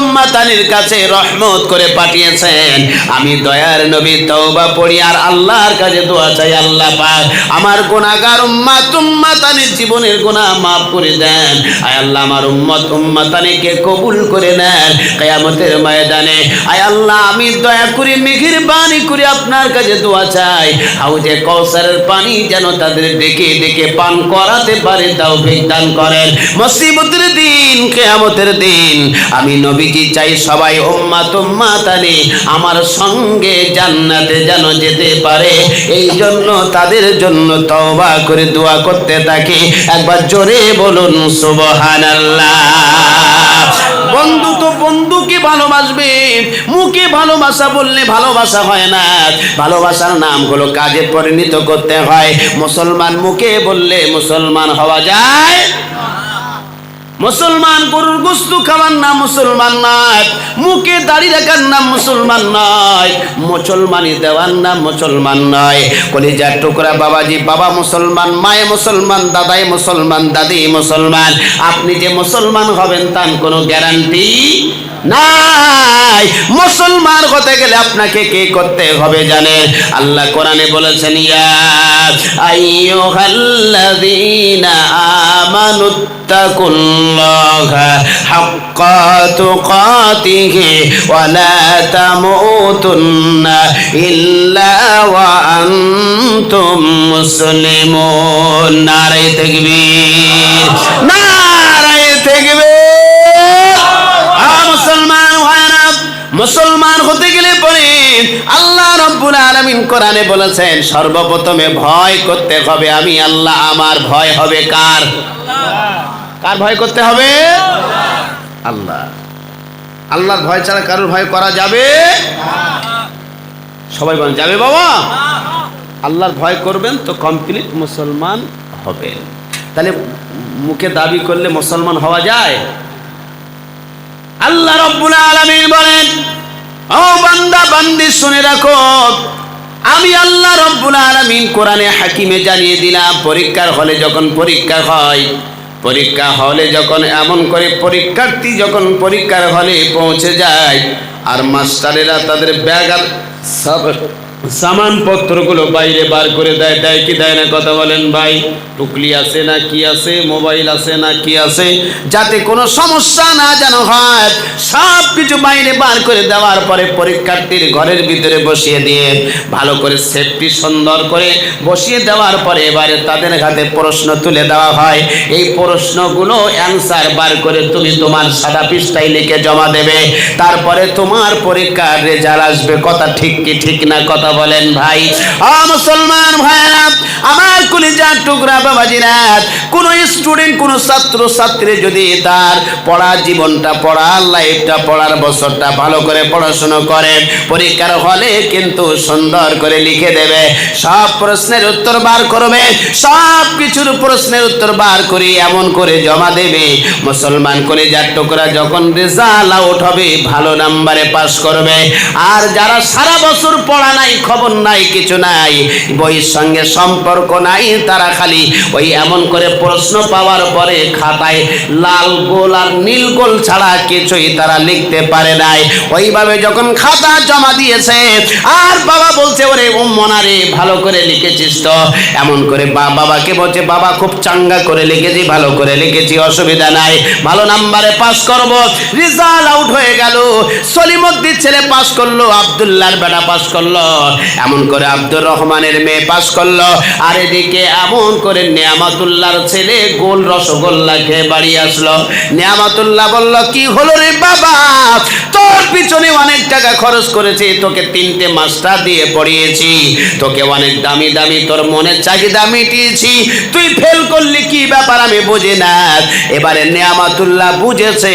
উম্মাত উম্মাতানির কাছে রহমত করে পাঠিয়েছেন। আমি দয়ার নবী তওবা পড়ি আর আল্লাহর কাছে দোয়া চাই, আল্লাহ পাক আমার গুনাহগার জীবনের গুনাহ মাফ করে দেন। আয় আল্লাহ আমার উম্মত উম্মাতানিকে কবুল করে নেন কিয়ামতের ময়দানে। আয় আল্লাহ আমি দয়া করে আপনার কাছে দোয়া চাই। হাউজে পানি যেন তাদের ডেকে ডেকে পান করাতে পারে তাও দান করেন। মুসিবতের দিন, কেয়ামতের দিন আমি নবীজি চাই সবাই উম্মাত উম্মাতানি আমার সঙ্গে জান্নাতে যেন যেতে পারে। এই জন্য তাদের জন্য তওবা করে দোয়া করতে থাকি। একবার জোরে বলুন, সুবহানাল্লাহ। বন্ধু তো বন্ধুকে ভালোবাসবে। মুখে ভালোবাসা বললে ভালোবাসা হয় না। ভালোবাসার নাম হলো কাজে পরিণত করতে হয়। মুসলমান মুখে বললে মুসলমান হওয়া যায়। মুসলমান গরুর গোস্তু খাওয়ার নাম মুসলমান নয় মুখে দাড়ি রাখার নাম মুসলমান নয় মুসলমানি দেওয়ার নাম মুসলমান নয় কলিজার টুকরা বাবাজি, বাবা মুসলমান, মায়ে মুসলমান, দাদাই মুসলমান, দাদি মুসলমান। আপনি যে মুসলমান হবেন তার কোনো গ্যারান্টি নাই। মুসলমান হতে গেলে আপনাকে কে করতে হবে জানেন? আল্লাহ কোরআনে বলেছেন, ইয়া আইয়ুহাল্লাযীনা আমানু তাকুল্লাহা হাক্কা তুকাতিহি ওয়া লা তামুতুন্না ইল্লা ওয়া আনতুম মুসলিমুন নারে তাকবীর নারে তাকবীর মুসলমান হয় মুসলমান হতে গেলে পরে আল্লাহ রব্বুল আলামিন কোরআনে বলেছেন, সর্বপ্রথমে ভয় করতে হবে আমি আল্লাহ, আমার ভয় হবে কার? কার ভয় করতে হবে? আল্লাহ। আল্লাহর ভয় ছাড়া কারোর ভয় করা যাবে? সবাই বলেন, যাবে বাবা? আল্লাহর ভয় করবেন তো কমপ্লিট মুসলমান হবেন। তাহলে মুখে দাবি করলে মুসলমান হওয়া যায়? আল্লাহ রব্বুল আলামিন বলেন, ও বান্দা, বান্দি শুনে রাখো, আমি আল্লাহ রব্বুল আলামিন কোরআনে হাকিমে জানিয়ে দিলাম, পরীক্ষার হলে যখন পরীক্ষা হয় পরীক্ষা হলে যখন, এমন করে পরীক্ষার্থী যখন পরীক্ষার হলে পৌঁছে যায়, আর মাস্টারেরা তাদের ব্যাগ আর সব- সামানপত্রগুলো বাইরে বার করে দেয় দেয় কি দেয় না কথা বলেন ভাই? টুকলি আছে না কি আছে? মোবাইল আছে না কি আছে? যাতে কোনো সমস্যা না যেন হয় সব কিছু বাইরে বার করে দেওয়ার পরে পরীক্ষার্থীর ঘরের ভিতরে বসিয়ে দিয়ে ভালো করে সেফটি সুন্দর করে বসিয়ে দেওয়ার পরে এবারে তাদের হাতে প্রশ্ন তুলে দেওয়া হয়। এই প্রশ্নগুলো অ্যান্সার বার করে তুমি তোমার সাদা পৃষ্ঠায় লিখে জমা দেবে। তারপরে তোমার পরীক্ষার রেজাল্ট আসবে। কথা ঠিক কি ঠিক না, কথা বলেন, ভাই আ মুসলমান ভাইরা আমার কলিজার টুকরা বাবাজিরা, কোন স্টুডেন্ট কোন ছাত্র ছাত্রী যদি তার পড়ার জীবনটা পড়ার লাইফটা পড়ার বছরটা ভালো করে পড়াশোনা করে, পরীক্ষার হলে কিন্তু সুন্দর করে লিখে দেবে। সব প্রশ্নের উত্তর বার করবে, সব কিছুর প্রশ্নের উত্তর বার করে এমন করে জমা দেবে। মুসলমান করে যার টুকরা যখন রেজাল্ট আউট হবে, ভালো নাম্বারে পাস করবে। আর যারা সারা বছর পড়া নাই খবর নাই, কিছু নাই, বইয়ের সঙ্গে সম্পর্ক নাই তারা খালি ওই এমন করে প্রশ্ন পাওয়ার পরে খাতায় লাল গোল আর নীল গোল ছাড়া কিছুই তারা লিখতে পারে নাই। ওইভাবে যখন খাতা জমা দিয়েছে, আর বাবা বলছে, ওরে উম্মনা রে, ভালো করে লিখেছিস তো। এমন করে বাবাকে বলছে, বাবা, খুব চাঙ্গা করে লিখেছি, ভালো করে লিখেছি, অসুবিধা নাই, ভালো নাম্বারে পাস করব। রেজাল্ট আউট হয়ে গেল। সলিমদ্দির ছেলে পাস করল, আব্দুল্লাহর বেটা পাস করল। এমন করে আব্দুর রহমানের মেয়ে পাস করল। আর এদিকে এমন করে নিয়ামাতুল্লাহর ছেলে গোল রসগোল্লা খেয়ে বাড়ি আসলো। নিয়ামাতুল্লাহ বলল, কি হলো রে বাবা? তোর পিছনে অনেক টাকা খরচ করেছি, তোকে তিনটে মাস্টার দিয়ে পড়িয়েছি। তোকে অনেক দামি দামি, তোর মনের চাহিদা মিটিয়েছি। তুই ফেল করলি, কি ব্যাপার আমি বুঝি না। এবারে নিয়ামাতুল্লাহ বুঝেছে,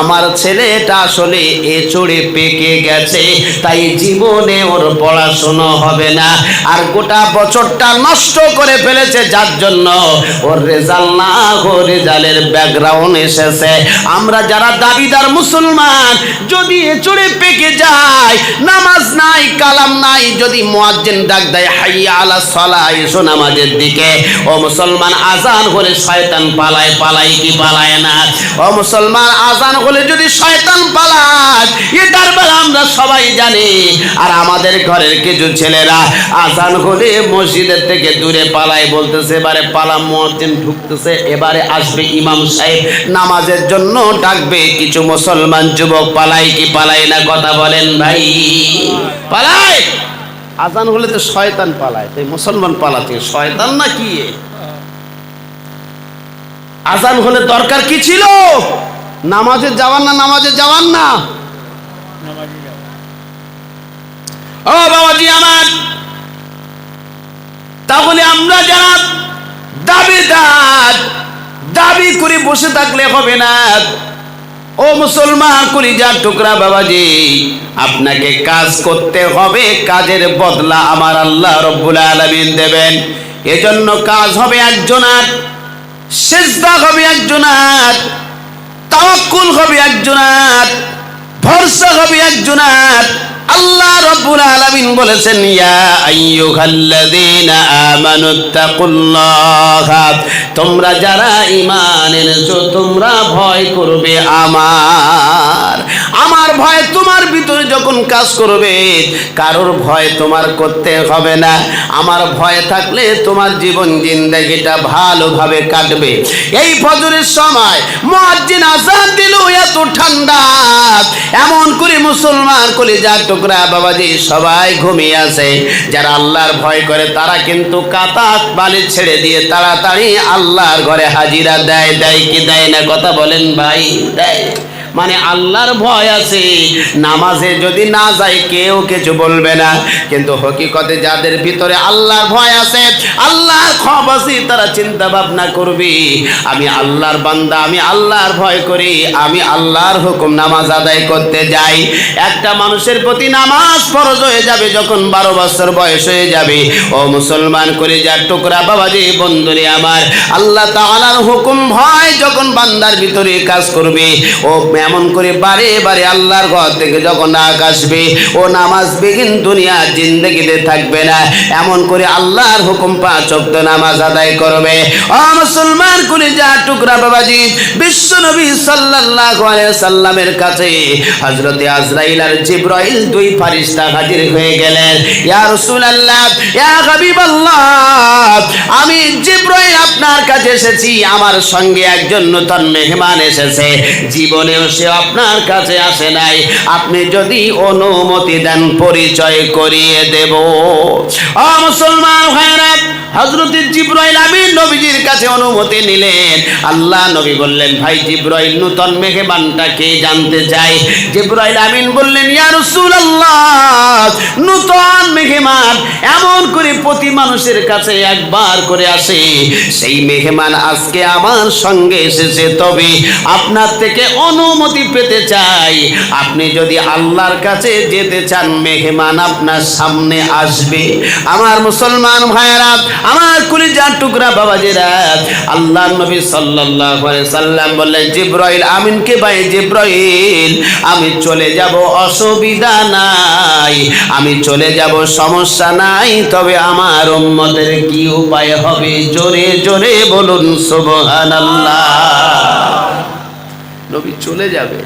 আমার ছেলেটা আসলে এ চড়ে পেকে গেছে। তাই জীবনে ওর পড়া পড়াশুনো হবে না। আর গোটা বছরটা নষ্ট করে ফেলেছে, যার জন্য ওর রেজাল্ট না ও রেজাল্টের ব্যাকগ্রাউন্ড এসেছে। আমরা যারা দাবিদার মুসলমান, যদি এচড়ে পেকে যায়, নামাজ নাই, কালাম নাই, যদি মুয়াজ্জিন ডাক দেয়, হাইয়া আলা সালাহ, এসো নামাজের দিকে। ও মুসলমান, আজান হলে শয়তান পালায় পালায় কি পালায় না? ও মুসলমান, আজান হলে যদি শয়তান পালায় এটার বেলা আমরা সবাই জানি। আর আমাদের ঘরের কিছু ছেলেরা আজান হলে মসজিদের থেকে দূরে পালায় বলতেছে, এবারে পালা, মুয়াজ্জিন ঢুকতেছে, এবারে আসবে ইমাম সাহেব। নামাজের জন্য ডাকবে কিছু মুসলমান যুবক, পালায় কি পালায় না কথা বলেন ভাই। পালায়! আজান হলে তো শয়তান পালায়, তাই মুসলমান পালাতে, শয়তান না কি? আজান হলে দরকার কি ছিল? নামাজে যাওয়ার না, নামাজে যাওয়ার না? আমার। তাহলে আমরা যারা দাবিদার, দাবি করে বসে থাকলে হবে না। ও মুসলমান টুকরা বাবাজি, আপনাকে কাজ করতে হবে, কাজের বদলা আমার আল্লাহ রব্বুল আলামিন দেবেন। এজন্য কাজ হবে একজনার, সেজদা হবে একজনার, তাওয়াক্কুল হবে একজনার, ভরসা হবে একজনার আল্লাহ রব্বুল আলামিন বলেছেন, ইয়া আইয়ুহাল্লাযীনা আমানুত্তাকুল্লাহ তোমরা যারা ঈমান এনেছো, তোমরা ভয় করবে আমার আমার ভয় তোমার ভিতরে যখন কাজ করবে, কারোর ভয় তোমার করতে হবে না। আমার ভয় থাকলে তোমার জীবন জিন্দেগিটা ভালোভাবে কাটবে। এই ফজরের সময় মুয়াজ্জিন আজান দিল, এত ঠান্ডা। এমন করে মুসলমান করে যা টুকরা বাবাজি সবাই ঘুমিয়ে আছে। যারা আল্লাহর ভয় করে, তারা কিন্তু কাতাত বালি ছেড়ে দিয়ে তাড়াতাড়ি আল্লাহর ঘরে হাজিরা দেয় দেয় কি দেয় না? কথা বলেন ভাই, দেয়। মানে আল্লাহর ভয় আছে। নামাজে যদি না যায়, কেউ কিছু বলবে না। কিন্তু হকিকতে যাদের ভিতরে আল্লাহর ভয় আছে, আল্লাহর খব আছে, তারা চিন্তা ভাবনা করবে, আমি আল্লাহর বান্দা, আমি আল্লাহর ভয় করি, আমি আল্লাহর হুকুম নামাজ আদায় করতে যাই। একটা মানুষের প্রতি নামাজ ফরজ হয়ে যাবে, যখন বারো বছর বয়স হয়ে যাবে। ও মুসলমান করে যার টুকরা, বাবাজি, বন্ধুরে আমার, আল্লাহ তাআলার হুকুম ভয় যখন বান্দার ভিতরে কাজ করবে, ও এমন করে বারে বারে আল্লাহর ঘর থেকে যখন ডাক আসবে, ও নামাজ বেগিন দুনিয়া জিন্দগিতে থাকবে না। এমন করে আল্লাহর হুকুম পাঁচ ওয়াক্ত নামাজ আদায় করবে। ও মুসলমান করে যা টুকরা বাবাজি, বিশ্ব নবী সাল্লাল্লাহু আলাইহি সাল্লামের কাছে হযরতে আজরাইল আর জিবরাইল দুই ফারিস্তা হাজির হয়ে গেলেন। ইয়া রাসূলুল্লাহ, ইয়া হাবিবাল্লাহ, আমি জিবরাইল আপনার কাছে এসেছি, আমার সঙ্গে একজন নতুন মেহমান এসেছে। জীবনেও সে আপনার কাছে আসে নাই। আপনি যদি অনুমতি দেন, পরিচয় করিয়ে দেব। অ মুসলমান ভাইরা হজরত জিব্রাইল আমিন নবীজির কাছে অনুমতি নিলেন। আল্লাহ নবী বললেন, ভাই জিব্রাইল, নূতন মেহমানটা কে জানতে চাই জিব্রাইল আমিন বললেন, ইয়া রাসূলুল্লাহ, নূতন মেহমান এমন করে প্রতি মানুষের কাছে একবার করে আসে। সেই মেহমান আজকে আমার সঙ্গে এসেছে। তবে আপনার থেকে অনুমতি পেতে চাই। আপনি যদি আল্লাহর কাছে যেতে চান, মেহমান আপনার সামনে আসবে। আমার মুসলমান ভাইয়েরা আমার কুলিজার টুকরা বাবা বাবাজিরা আল্লাহ নবী সাল্লাল্লাহু আলাইহি সাল্লাম বললেন, জিব্রাইল আমিনকে ভাই? জিব্রাইল, আমি চলে যাব, অসুবিধা নাই। আমি চলে যাব, সমস্যা নাই। তবে আমার উম্মতের কি উপায় হবে? জোরে জোরে বলুন, সুবহানাল্লাহ। নবী চলে যাবে।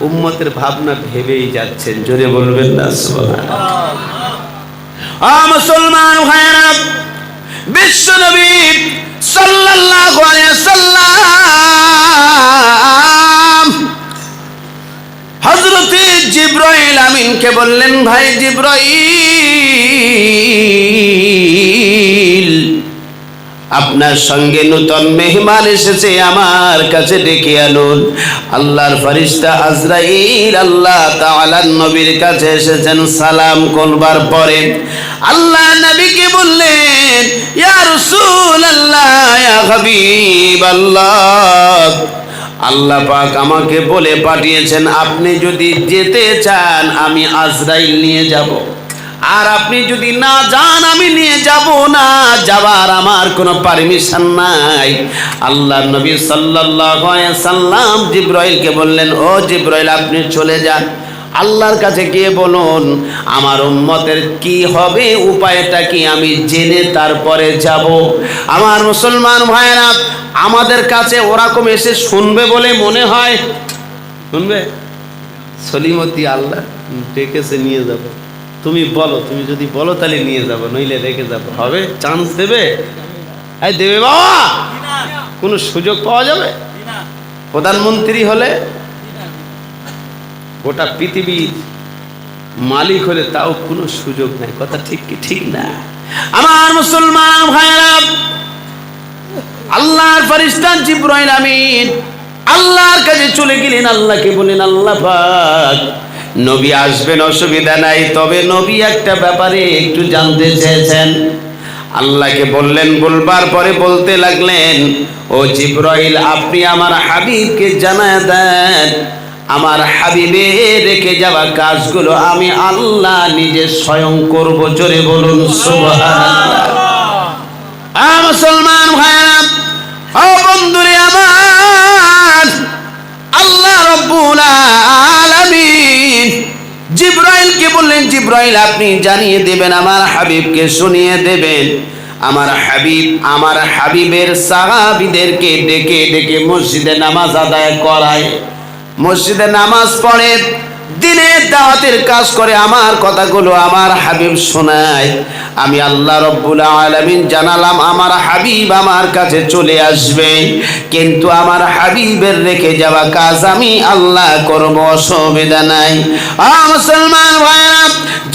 উম্মতের ভাবনা ভেবেই যাচ্ছেন। জোরে বলবেন না, সুবহানাল্লাহ। আ মুসলমান ভাইরা বিশ্ব নবী সাল্লাল্লাহু আলাইহি সাল্লাম হযরতে জিব্রাইল আমিনকে বললেন ভাই জিব্রাইল আপনার সঙ্গে নূতন মেহমান এসেছে আমার কাছে ডেকে আনুন। আল্লাহর ফারিস্তা আজরাইল আল্লাহ তাআলার নবীর কাছে এসেছেন সালাম করবার পরে আল্লাহ নবীকে বললেন, ইয়া রাসূলুল্লাহ, ইয়া আল্লাহ পাক আমাকে বলে পাঠিয়েছেন, আপনি যদি যেতে চান, আমি আজরাইল নিয়ে যাব। আর আপনি যদি না যান, আমি নিয়ে যাব না। যাবার আমার কোনো পারমিশন নাই। আল্লাহ নবী সাল্লাম জিব্রাইলকে বললেন, ও জিব্রাইল, আপনি চলে যান। আল্লাহর কাছে গিয়ে বলুন, আমার উম্মতের কি হবে? উপায়টা কি? আমি জেনে তারপরে যাব। আমার মুসলমান ভাইয়েরা, আমাদের কাছে ওরকম এসে শুনবে বলে মনে হয়। শুনবে? সলিমতি আল্লাহ, ডেকেছে, নিয়ে যাব। তুমি বলো, তুমি যদি বলো তাহলে নিয়ে যাব, নইলে রেখে যাব। হবে? চান্স দেবে? এই দেবে বাবা! কোনো সুযোগ পাওয়া যাবে? প্রধানমন্ত্রী হলে গোটা পৃথিবীর মালিক হলে তাও কোনো সুযোগ নাই। কথা ঠিক কি? ঠিক না। আমার মুসলমান ভাইরা আল্লাহর ফরিস্তান জিব্রাইল আমিন, আল্লাহর কাছে চলে গেলেন, আল্লাহকে বলেন আল্লাহ পাক নবী আসবেন, অসুবিধা নাই। তবে নবী একটা ব্যাপারে একটু জানতে চেয়েছেন। আল্লাহকে বললেন, বলবার পরে বলতে লাগলেন, ও জিব্রাইল, আপনি আমার হাবিবকে জানায় দেন। আমার হাবিবে রেখে যাওয়া কাজগুলো আমি আল্লাহ নিজে স্বয়ং করব। জোরে বলুন মুসলমান ভাইরা ও বন্ধুরে আমার, আল্লাহ রব্বুল আলামিন জিব্রাইলকে বললেন, জিব্রাইল, আপনি জানিয়ে দেবেন, আমার হাবিবকে শুনিয়ে দেবেন। আমার হাবিব, আমার হাবিবের সাহাবিদেরকে ডেকে ডেকে মসজিদে নামাজ আদায় করায়। মসজিদে নামাজ পড়ে দিনের দাওয়াতের কাজ করে আমার কথাগুলো আমার হাবিব শোনায়। আমি আল্লাহ রব্বুল আলমিন জানালাম, আমার হাবিব আমার কাছে চলে আসবে। কিন্তু আমার হাবিবের রেখে যাওয়া কাজ আমি আল্লাহ করব, অসুবিধা নাই। মুসলমান ভাইরা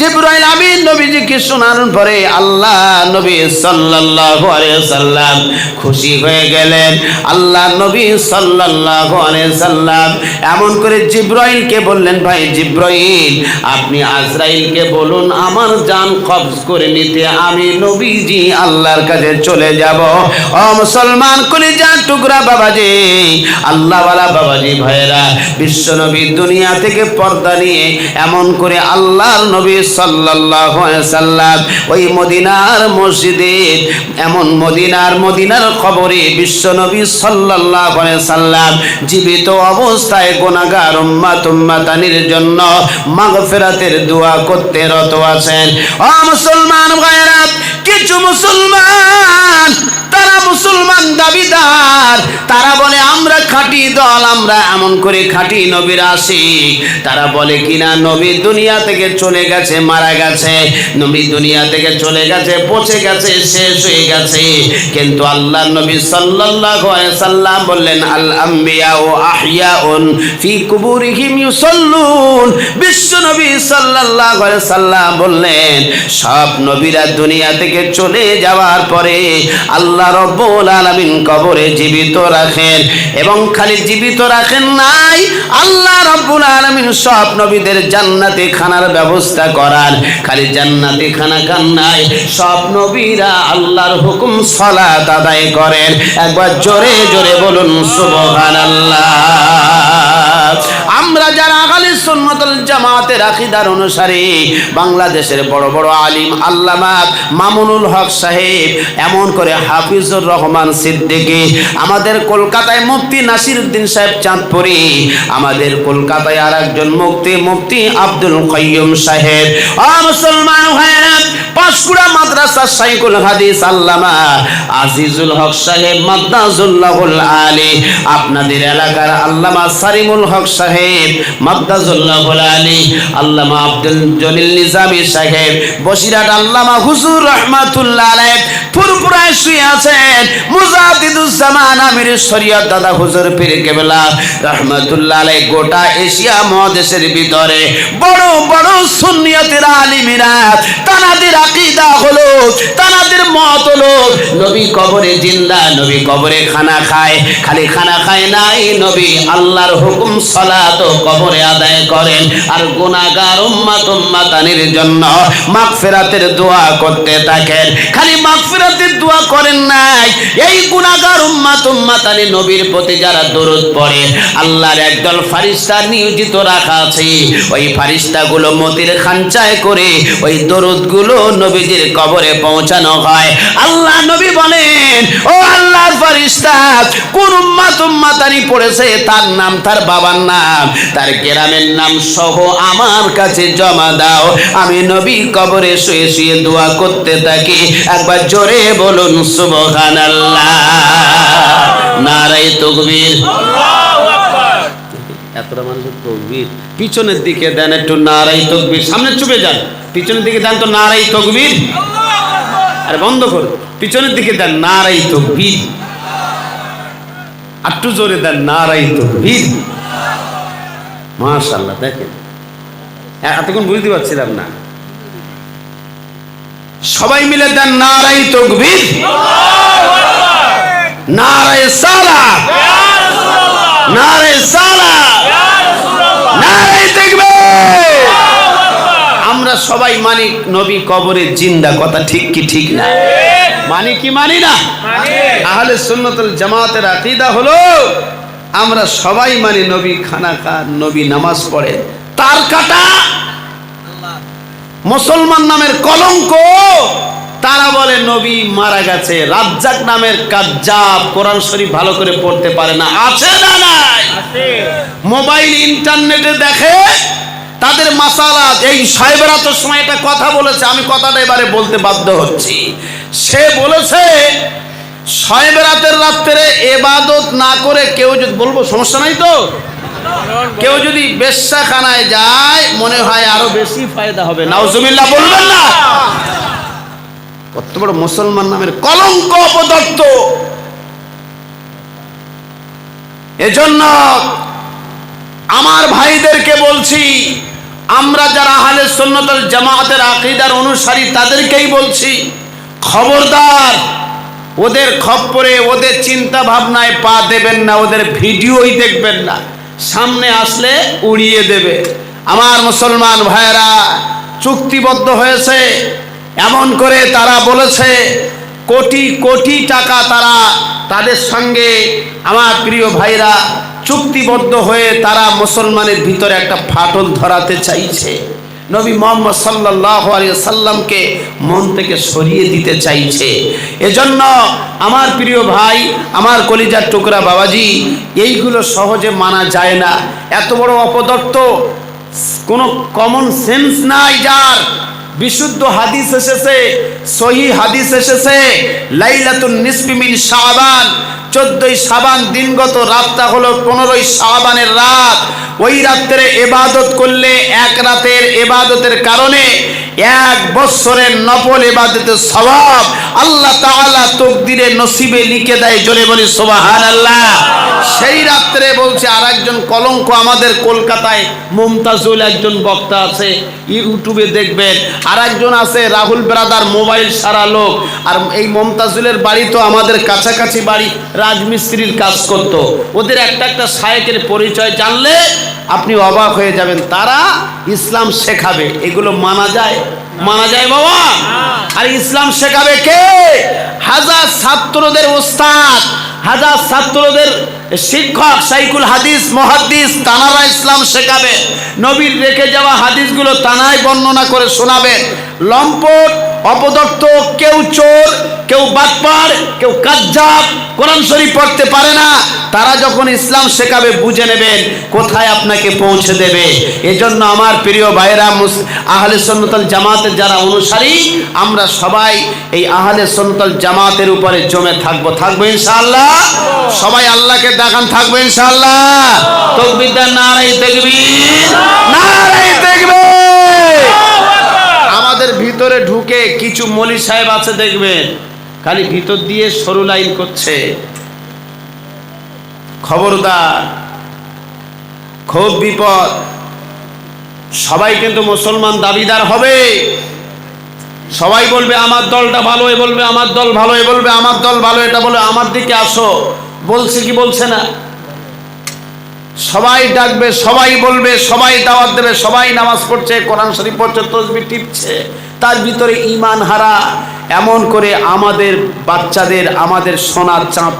জিব্রাইল আমিন নবীজিকে শোনানোর পরে আল্লাহ নবী সাল্লাল্লাহু আলাইহি সাল্লাম খুশি হয়ে গেলেন। আল্লাহ নবী সাল্লাল্লাহু আলাইহি সাল্লাম এমন করে জিব্রাইলকে বললেন, ভাই জিব্রাইল, আপনি আজরাইলকে বলুন, আমার জান কবজ করে নিতে আমি নবীজি আল্লাহর কাছে চলে যাব। ও মুসলমান, কলিজা টুকরা বাবাজি, আল্লাহওয়ালা বাবাজি ভাইরা বিশ্ব নবী দুনিয়া থেকে পর্দা নিয়ে এমন করে আল্লাহর নবী সাল্লাম, ওই মদিনার মসজিদে, এমন মদিনার মদিনার খবরে বিশ্ব নবী সাল্লাম জীবিত অবস্থায় গুনাহগার উম্মাত উম্মাতানির জন্য মাগফিরাতের দোয়া করতে রত আছেন। ও মুসলমান ভাইরা কিছু মুসলমান তারা মুসলমান দাবিদার, তারা বলে, আমরা খাঁটি দল, আমরা এমন করে খাঁটি নবীর আসি। তারা বলে, কিনা নবী দুনিয়া থেকে চলে গেছে, মারা গেছে। নবী দুনিয়া থেকে চলে গেছে, পচে গেছে, শেষ হয়ে গেছে। কিন্তু আল্লাহ নবী সাল্লাল্লাহু আলাইহি সাল্লাম বললেন আল আম্বিয়া ও আহিয়াউন ফি কুবুরিহিম ইউসাল্লুন। বিশ্ব নবী সাল্লাল্লাহু আলাইহি সাল্লাম বললেন, সব নবীরা দুনিয়া থেকে চলে যাওয়ার পরে আল্লাহ রব্বুল আলামিন কবরে জীবিত রাখেন এবং খালি জীবিত রাখেন নাই, আল্লাহ রব্বুল আলামিন সব নবীদের জান্নাতে খানার ব্যবস্থা করান। খালি জান্নাতে খানা খান নাই, সব নবীরা আল্লাহর হুকুম সালাত আদায় করেন। একবার জোরে জোরে বলুন, সুবহানাল্লাহ। আমরা যারা আগালি সুন্নতুল জামাতের আকিদার অনুসারে, বাংলাদেশের বড় বড় আলিম, আল্লামা মামুনুল হক সাহেব, এমন করে হাফিজুর রহমান সিদ্দিকী, আমাদের কলকাতায় মুফতি নাসির উদ্দিন সাহেব চাঁদপুরি, আমাদের কলকাতায় আর একজন মুফতি মুফতি আব্দুল কাইয়ুম সাহেব। মুসলমান ভাইরা পাঁশকুড়া মাদ্রাসা সাইকুল হাদিস আল্লামা আজিজুল হক সাহেব মাদ্দাজুল্লাহুল আলী, আপনাদের এলাকার আল্লামা সারিমুল হক সাহেব মাদ্দাজুল্লাহুল আলী, আল্লামা আব্দুল জলিল নিজামী সাহেব বসিরাট আল্লামা হুজুর রহমাতুল্লাহ আলাইহ ফুরফুরায় শুয়ে আছেন। মুজাহিদুজ্জামান আমির শরীয়ত দাদা হুজুর পীর কেবলা, রহমাতুল্লাহ আলাইহ, গোটা এশিয়া মহাদেশের ভিতরে বড় বড় সুন্নিয়তের আলিমিরা, তানাদের আকীদা হলো, তানাদের মত হলো, নবী কবরে জিন্দা, নবী কবরে খানা খায়, খালি খানা খায় নাই, নবী আল্লাহর হুকুম, সালাত কবরে আদায় করেন। আর গুনাহগার উম্মাত উম্মাতানির জন্য মাগফিরাতের দোয়া করতে থাকেন। খালি মাগফিরাতের দোয়া করেন নাই। এই গুনাহগার উম্মাত উম্মাতানি নবীর প্রতি যারা দরুদ পড়ে, আল্লাহর একদল ফারিস্তা নিয়োজিত রাখা আছে। ওই ফারিস্তাগুলো মতির খাঞ্চায় করে ওই নবীজির কবরে পৌঁছানো হয়। আল্লাহ নবী বলেন, ও আল্লাহর ফারিস্তা, কোন উম্মাত উম্মাতানি পড়েছে? তার নাম, তার বাবার নাম। তার গ্রামের নাম সহ আমার কাছে জমা দাও। আমি নবী কবরে শুয়ে শুয়ে দোয়া করতে থাকি। একবার জোরে বলুন, সুবহানাল্লাহ। নারাই তকবীর। এতটা তকবীর। পিছনের দিকে দেন একটু নারাই তকবীর। সামনে চুপে যান। পিছনের দিকে দেন তো নারাই তকবীর। আরে বন্ধ করো। পিছনের দিকে দেন নারাই তকবীর। একটু জোরে দেন নারাই তকবীর। মাশাআল্লাহ দেখেন। এতক্ষণ বুঝতে পারছিলাম না। সবাই মিলে দেন নারাই তকবীর। নারায় সালা নারায় সালা নারায় তাকবীর। আমরা সবাই মানি নবী কবরে জিন্দা কথা ঠিক কি ঠিক না? মানি কি মানি না? আহলে সুন্নতুল জামাতের আকীদা হলো আমরা সবাই মানি নবী খানা খান নবী নামাজ পড়ে। তার কাটা মুসলমান নামের কলঙ্ক। তারা বলে নবী মারা গেছে। রাজ্জাক নামের কাজ্জাব কোরআন শরীফ ভালো করে পড়তে পারে না। আছে না নাই? মোবাইল ইন্টারনেটে দেখে তাদের মাসালা এই সাহেবরাতের সময় একটা কথা বলেছে আমি কথাটা এবারে বলতে বাধ্য হচ্ছি। সে বলেছে সাহেবরাতের রাত্রে এবাদত না করে কেউ যদি বলব, সমস্যা নাই তো? কেউ যদি যায়, মনে হয় আরও বেশি ফায়দা হবে। বলবেন না? কত বড় মুসলমান নামের কলঙ্ক অপদত্ত এজন্য আমার ভাইদেরকে বলছি, আমরা যারা আহলে সুন্নতুল জামাতের আকীদার অনুসারী, তাদেরকেই বলছি, খবরদার ওদের খপ্পরে ওদের চিন্তা ভাবনায় পা দেবেন না, ওদের ভিডিওই দেখবেন না। সামনে আসলে উড়িয়ে দেবে। আমার মুসলমান ভাইয়েরা, চুক্তিবদ্ধ হয়েছে। এমন করে তারা বলেছে, কোটি কোটি টাকা তারা তাদের সঙ্গে আমার প্রিয় ভাইরা চুক্তিবদ্ধ হয়ে তারা মুসলমানের ভিতরে একটা ফাটল ধরাতে চাইছে। নবী মোহাম্মদ সাল্লাহ সাল্লামকে মন থেকে সরিয়ে দিতে চাইছে। এজন্য আমার প্রিয় ভাই, আমার কলিজার টুকরা বাবাজি, এইগুলো সহজে মানা যায় না। এত বড় অপদত্ত কোনো কমন সেন্স নাই যার। বিশুদ্ধ হাদিস এসেছে, সহি হাদিস এসেছে। লাইলাতুন নিসফি মিন শাবান, চোদ্দই শাবান দিনগত রাতটা হলো পনেরোই সাবানের রাত। ওই রাত্রে এবাদত করলে এক রাতের এবাদতের কারণে এক বৎসরের নফল এবাদতের স্বভাব আল্লাহ তাআলা তকদিরে নসিবে লিখে দেয়, জোরে বলি সুবহান আল্লাহ সেই রাত্রে বলছে আর একজন কলঙ্ক আমাদের কলকাতায়, মুমতাজুল একজন বক্তা আছে ইউটিউবে দেখবেন। আর একজন আছে, রাহুল ব্রাদার, মোবাইল সারা লোক। আর এই মমতাজুলের বাড়ি তো আমাদের কাছাকাছি বাড়ি, রাজমিস্ত্রির কাজ করত। ওদের একটা একটা সায়কের পরিচয় জানলে আপনি অবাক হয়ে যাবেন, তারা ইসলাম শেখাবে। এগুলো মানা যায়? মানা যায় বাবা। আর ইসলাম শেখাবে কে? হাজার ছাত্রদের ওস্তাদ, হাজার ছাত্রদের শিক্ষক সাইকুল হাদিস, মহাদিস, তানারা ইসলাম শেখাবে। নবীর রেখে যাওয়া হাদিসগুলো তানাই বর্ণনা করে শোনাবেন লম্পট অপদত্ত কেউ চোর কেউ বাটপার কেউ কাজ্জাব। কোরআন শরীফ পড়তে পারে না। তারা যখন ইসলাম শেখাবে, বুঝে নেবেন, কোথায় আপনাকে পৌঁছে দেবে। এজন্য আমার প্রিয় ভাইরা আহলে সন্নতল জামাতের যারা অনুসারী, আমরা সবাই এই আহলে সন্নতল জামাতের উপরে জমে থাকব। থাকব ইনশাআল্লাহ? সবাই আল্লাহকে দেখান থাকব ইনশাআল্লাহ? তকবির নারাই দেখবীর নারাই দেখবীর আমাদের ভিতরে ঢুকে কিছু মলি সাহেব আছে, দেখবেন। খালি ভিতর দিয়ে সরু লাইন করছে। খবরদার, খুব বিপদ। সবাই কিন্তু মুসলমান দাবিদার হবে। সবাই বলবে, আমার দলটা ভালো, এ বলবে, আমার দল ভালো, এ বলবে, আমার দল ভালো, এটা বলে আমার দিকে আসো। বলছে কি বলছে না? সবাই ডাকবে, সবাই বলবে, সবাই দাওয়াত দেবে, সবাই নামাজ পড়ছে, কোরআন শরীফ পড়ছে, তসবি টিপছে, তার ভিতরে ইমান হারা। এমন করে আমাদের বাচ্চাদের, আমাদের সোনার চাঁদ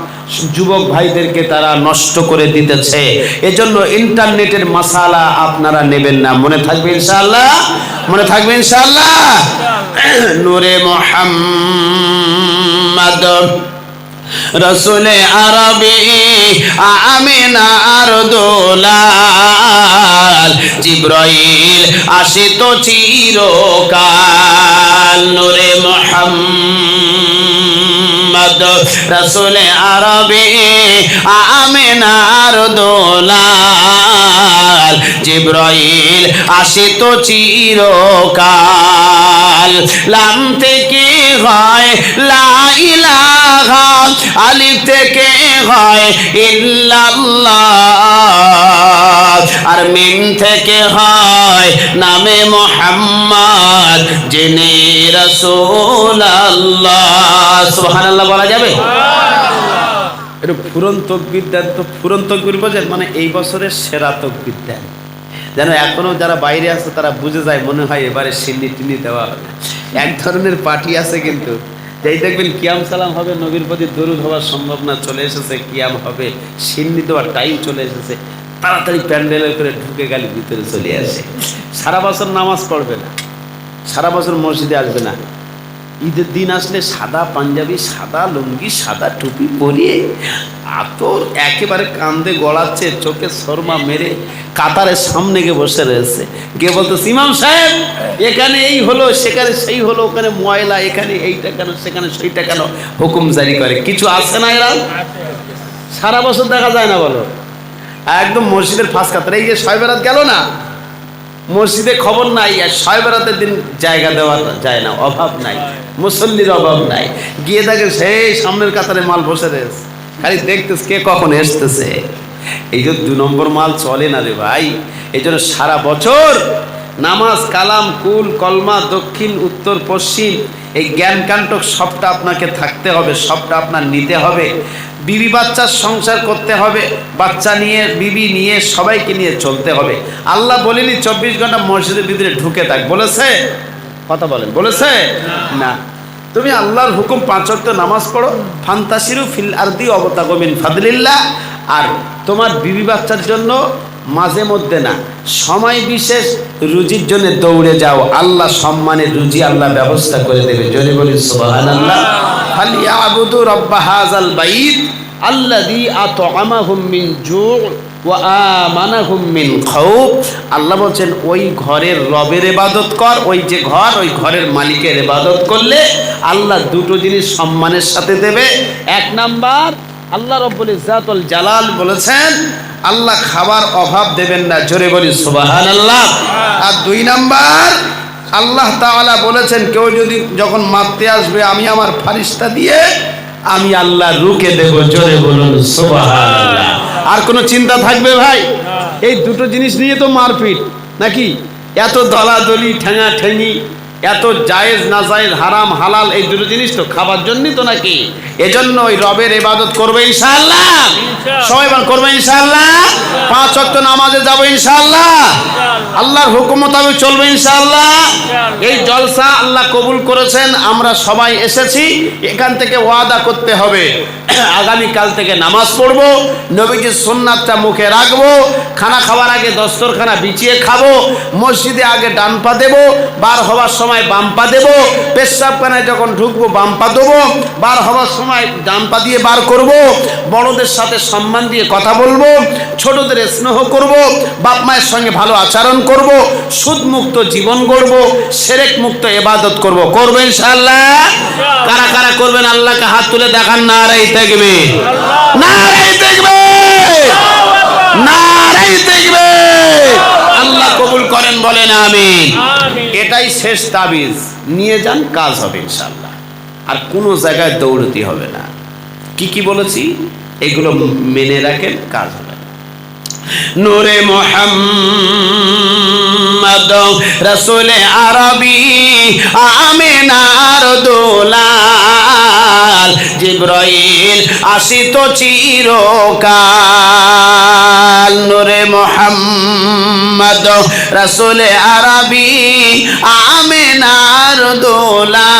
যুবক ভাইদেরকে তারা নষ্ট করে দিতেছে। এজন্য ইন্টারনেটের মশালা আপনারা নেবেন না। মনে থাকবে ইনশাআল্লাহ? মনে থাকবে ইনশাআল্লাহ? নূরে মোহাম্মদ রসুলে আরবি আমিনার দোলাল, জিব্রাইল আসে তো চিরকাল। নূরে মোহাম্মদ রসুলে আরবে আমেনার দোলাল জিব্রাইল আসে তো চিরকাল। লাম থেকে হয় লা ইলাহা আলিফ থেকে হয় ইল্লাল্লাহ। আর মিম থেকে হয় নামে মোহাম্মদ, যিনি রসুল আল্লাহ বলা যাবে? একটু ফুরন তকবির তো ফুরন তকবির বোঝেন? মানে এই বছরের সেরা তকবির যেন এখনও যারা বাইরে আছে তারা বুঝে যায়, মনে হয় এবারে সিন্নি টিন্নি দেওয়া হবে। এক ধরনের পার্টি আছে কিন্তু। যেই দেখবেন কিয়াম সালাম হবে, নবীর প্রতি দরুদ হওয়ার সম্ভব না চলে এসেছে, কিয়াম হবে, সিন্নি দেওয়ার টাইম চলে এসেছে, তাড়াতাড়ি প্যান্ডেলে করে ঢুকে গেলে ভিতরে চলে আসে। সারা বছর নামাজ পড়বে না, সারা বছর মসজিদে আসবে না। ঈদের দিন আসলে সাদা পাঞ্জাবি, সাদা লুঙ্গি, সাদা টুপি পরিয়ে আতর একেবারে কান্দে গড়াচ্ছে চোখে শর্মা মেরে কাতারের সামনে গিয়ে বসে রয়েছে। গিয়ে বলতো ইমাম সাহেব, এখানে এই হলো, সেখানে সেই হলো, ওখানে ময়লা এখানে এইটা কেন, সেখানে সেইটা কেন, হুকুম জারি করে। কিছু আছে না এরা? সারা বছর দেখা যায় না বলো। একদম মসজিদের ফাঁস কাতার। এই যে ছয় বেরাত গেল না? মসজিদে খবর নাই আর ছয় বেড়াতের দিন জায়গা দেওয়া যায় না, অভাব নাই, মুসল্লির অভাব নাই। গিয়ে দেখে সেই সামনের কাতারে মাল বসে রয়েছে। খালি দেখতেছে কে কখন এসতেছে। এই যে দু নম্বর মাল চলে না রে ভাই। এই জন্য সারা বছর নামাজ, কালাম, কুল, কলমা, দক্ষিণ, উত্তর, পশ্চিম, এই জ্ঞানকাণ্টক সবটা আপনাকে থাকতে হবে, সবটা আপনার নিতে হবে। বিবি বাচ্চার সংসার করতে হবে, বাচ্চা নিয়ে, বিবি নিয়ে, সবাইকে নিয়ে চলতে হবে। আল্লাহ বলেনি, চব্বিশ ঘণ্টা মসজিদের ভিতরে ঢুকে থাক। বলেছে? কথা বলেন। বলেছে? না। তুমি আল্লাহর হুকুম পাঁচ ওয়াক্ত নামাজ পড়ো। ফান্তাসিরু ফিল আরদি অবতাগমিন ফাদলিল্লাহ। আর তোমার বিবি বাচ্চার জন্য মাঝে মধ্যে না, সময় বিশেষ রুজির জন্য দৌড়ে যাও। আল্লাহ সম্মানের রুজি আল্লাহ ব্যবস্থা করে দেবে। জোরে বলি সুবহানাল্লাহ। ফালিয়াবুদু রব্বা হাযাল বাইত আল্লাযী আত'আমাহুম মিন জু' ওয়া আমানাহুম মিন খাউফ। আল্লাহ বলছেন, ওই ঘরের রবের ইবাদত কর, ওই যে ঘর, ওই ঘরের মালিকের ইবাদত করলে আল্লাহ দুটো জিনিস সম্মানের সাথে দেবে। এক নাম্বার, আল্লাহ রব্বুল ইজ্জাতুল জালাল বলেছেন, আল্লাহ খাবার অভাব দেবেন না, জোরে বলি সুবহানাল্লাহ। আর দুই নাম্বার আল্লাহ তাওয়ালা বলেছেন, কেউ যদি যখন মারতে আসবে, আমি আমার ফারিস্তা দিয়ে আমি আল্লাহ রুকে দেব, জোরে বলুন আর কোনো চিন্তা থাকবে ভাই? এই দুটো জিনিস নিয়ে তো মারপিট, নাকি? এত দলাদলি ঠেঙা ঠেঙি এত জায়েজ না জায়েজ হারাম হালাল এই দুটো জিনিস তো খাবার জন্যই তো নাকি? এজন্য ওই রবের ইবাদত করবে ইনশাআল্লাহ। সবাই করবে ইনশাআল্লাহ? পাঁচ ওয়াক্ত নামাজে যাব ইনশাআল্লাহ। আল্লাহর হুকুম মোতাবেক চলবে ইনশাআল্লাহ। এই জলসা আল্লাহ কবুল করেছেন আমরা সবাই এসেছি এখান থেকে ওয়াদা করতে হবে। আগামীকাল থেকে নামাজ পড়ব নবীজির সুন্নাতটা মুখে রাখব খানা খাওয়ার আগে দস্তরখানা বিছিয়ে খাব মসজিদে আগে ডান পা দেবো বার হওয়ার সময় বাম পা দেবো, পেশাবখানায় যখন ঢুকবো বাম পা দেবো, বার হওয়ার সময় ডান পা দিয়ে বার করব, বড়দের সাথে সম্মান দিয়ে কথা বলব, ছোটদের স্নেহ করব, বাপ মায়ের সঙ্গে ভালো আচরণ করব সুদ মুক্ত জীবন গড়ব সেরেক মুক্ত এবাদত করব। করব ইনশাআল্লাহ? কারা কারা করবেন? আল্লাহকে হাত তুলে দেখান, নারাই দেখবে নারাই দেখবে নারাই দেখবে আল্লাহ কবুল করেন, বলেন, আমিন। এটাই শেষ তাবিজ। নিয়ে যান, কাজ হবে ইনশাল্লাহ আর কোনো জায়গায় দৌড়তি হবে না। কি কি বলেছি? এগুলো মেনে রাখেন, কাজ হবে। নূরে মোহাম্মদ, রসুলে আরবি, আমিনার দোলাল, জিব্রাইল আসিত চিরকাল। নূরে মোহাম্মদ, রসুল আরবি, আমিনার দোলা